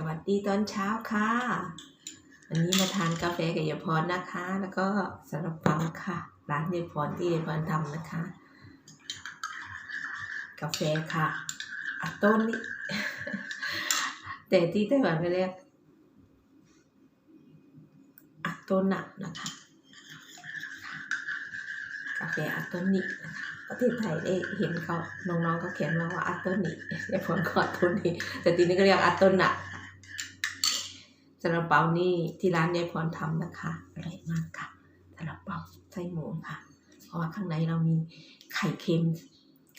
สวัสดีตอนเช้าค่ะ วันนี้มาทานกาแฟกับยายพรนะคะ แล้วก็สลับเปาค่ะ ร้านยายพรที่ยายพรทำนะคะ กาแฟค่ะอัตโต้นนี่แต่ที่ไต้หวันเรียกอัตโตนะนะคะ กาแฟอัตโตนินะคะประเทศไทยได้เห็นเขาน้องๆก็เขียนมาว่าอัตโตนิยาพรกอัตโตนิแต่ทีนี้ก็เรียกอัตโตนะ ซาลาเปานี่ที่ร้านยายพรทำนะคะอร่อยมากค่ะซาลาเปาไส้หมูค่ะ เพราะว่าข้างในเรามีไข่เค็ม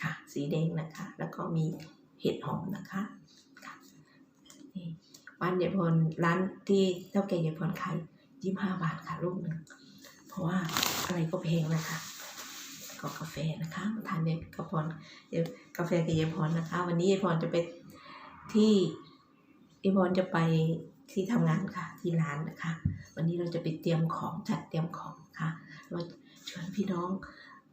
ค่ะ สีแดงนะคะ แล้วก็มีเห็ดหอมนะคะค่ะนี่บ้านยายพรร้านที่เท่าแก่ยายพรขายยี่ห้าบาทค่ะลูกหนึ่งเพราะว่าอะไรก็แพงนะคะก็กาแฟนะคะมาทานยายกพรเดี๋ยกาแฟกับยายพรนะคะ วันนี้ยายพรจะไปที่ยายพรจะไป ที่ทำงานค่ะที่ร้านนะคะ วันนี้เราจะไปเตรียมของจัดเตรียมของค่ะเราชวนพี่น้อง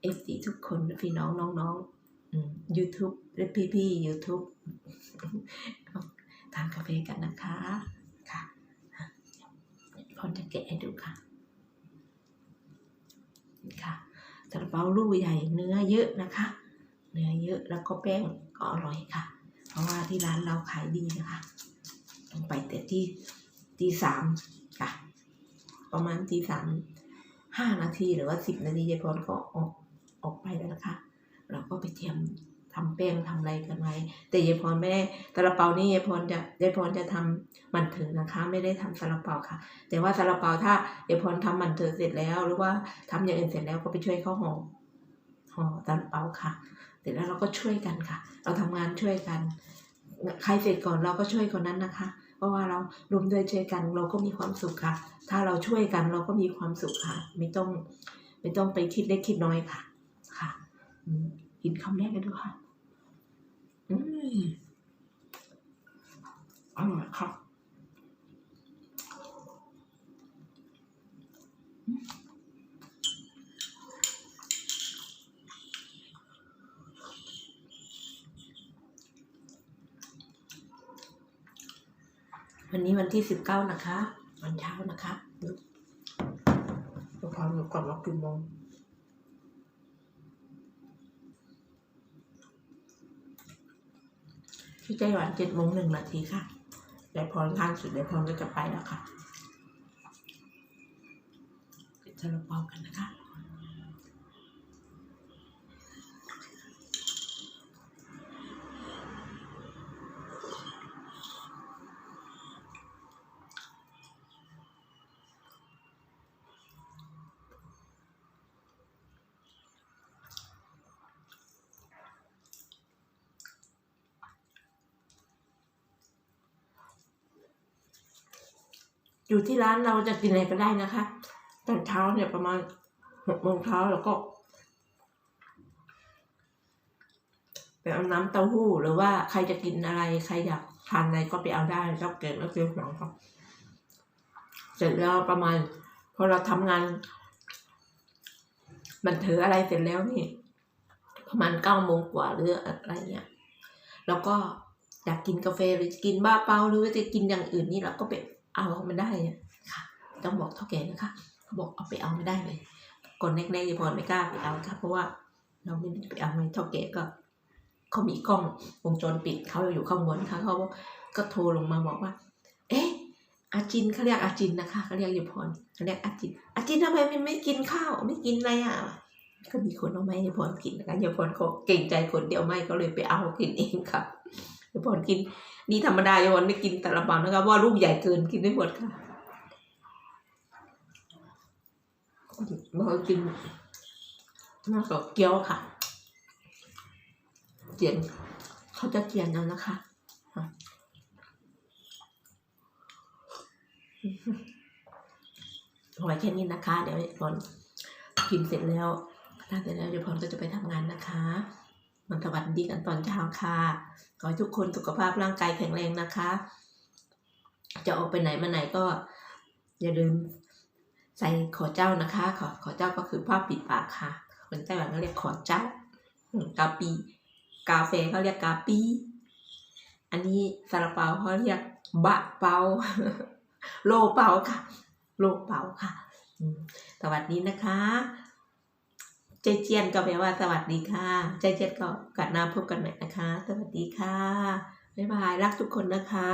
เอฟซีทุกคนพี่น้องน้องๆอืม YouTube และพี่พี่ๆ YouTube ทานกาแฟกันนะคะค่ะพรจะแกะให้ดูค่ะนี่ค่ะซาลาเปาลูกใหญ่เนื้อเยอะนะคะ เนื้อเยอะแล้วก็แป้งก็อร่อยค่ะ เพราะว่าที่ร้านเราขายดีนะคะ ลงไปแต่ที่ตีสามค่ะ ประมาณตีสามห้านาทีหรือว่าสิบนาทียายพรก็ออกออกไปแล้วนะคะ เราก็ไปเตรียมทำแป้งทำอะไรกันไว้ แต่ยายพรไม่ได้ซาลาเปานี่ยายพรจะยายพรจะทำมันถึงนะคะ ไม่ได้ทำซาลาเปาค่ะ แต่ว่าซาลาเปาถ้ายายพรทำมันถึงเสร็จแล้ว หรือว่าทำอย่างอื่นเสร็จแล้วก็ไปช่วยเขาห่อห่อซาลาเปาค่ะ เสร็จแล้วเราก็ช่วยกันค่ะ เราทำงานช่วยกัน ใครเสร็จก่อนเราก็ช่วยคนนั้นนะคะ เพราะว่าเรารวมด้วยช่วยกันเราก็มีความสุขค่ะ ถ้าเราช่วยกันเราก็มีความสุขค่ะ ไม่ต้องไม่ต้องไปคิดเล็กคิดน้อยค่ะ ค่ะอืมกินคำแรกกันดูค่ะ อืมอร่อยครับ วันนี้วันที่สิบเก้านะคะวันเช้านะคะดูความหนูก่อนว่ากี่โมงที่ไต้หวันเจ็ดโมงหนึ่งนาทีค่ะยายพรทานสุดยายพรก็จะไปแล้วค่ะเดี๋ยวจะเราเป่ากันนะคะ อยู่ที่ร้านเราจะกินอะไรก็ได้นะคะ ตอนเช้าเนี่ยประมาณหกโมงเช้าแล้วก็ไปเอาน้ำเต้าหู้หรือว่าใครจะกินอะไรใครอยากทานอะไรก็ไปเอาได้แล้วเก็บแล้วเก็บหลังครับเสร็จแล้วประมาณพอเราทำงานมันถืออะไรเสร็จแล้วนี่ ประมาณเก้าโมงกว่าหรืออะไรเงี้ยแล้วก็อยากกินกาแฟหรือกินบ้าเปล่าหรือว่าจะกินอย่างอื่นนี่เราก็ไป เอามันได้ค่ะ ต้องบอกเท่าแก่นะคะเขาบอกเอาไปเอาไม่ได้เลยก่อนแรกๆยายพรไม่กล้าไปเอาค่ะเพราะว่าเราไม่ได้ไปเอาไงเท่าแก่ก็เขามีกล้องวงจรปิดเขาอยู่ข้างบนค่ะเขาก็โทรลงมาบอกว่า เอ๊ะอาจินเขาเรียกอาจินนะคะเขาเรียกยายพรเขาเรียกอาจินอาจินทำไมมันไม่กินข้าวไม่กินอะไรอะก็มีคนเอาไม้ยายพรกินนะคะยายพรเขาเก่งใจคนเดียวไม่ก็เลยไปเอากินเองค่ะ ยายพรกิน นี่ธรรมดายายพรไม่กินแต่ละเปานะคะว่าลูกใหญ่เกินกินไม่หมดค่ะบ่อกินน่ากับเกี๊ยวค่ะเจียนเขาจะเจียนเอานะคะเอาไว้แค่นี้นะคะ เดี๋ยวยายพรกินเสร็จแล้วทานเสร็จแล้วยายวพรก็จะไปทำงานนะคะ มันสวัสดีกันตอนเช้าค่ะ ขอให้ทุกคนสุขภาพร่างกายแข็งแรงนะคะ จะออกไปไหนมาไหนก็ อย่าลืมใส่ขอเจ้านะคะ ขอขอเจ้าก็คือผ้าปิดปากค่ะ คนไต้หวันเขาเรียกขอเจ้ากาปี กาแฟเขาเรียกกาปี อันนี้ซาลาเปาเขาเรียกบะเปา โลเปาค่ะ โลเปาค่ะ สวัสดีนะคะ ใจเจียนก็แปลว่าสวัสดีค่ะ ใจเจียนก็กลับมาพบกันใหม่นะคะ สวัสดีค่ะ บ๊ายบาย รักทุกคนนะคะ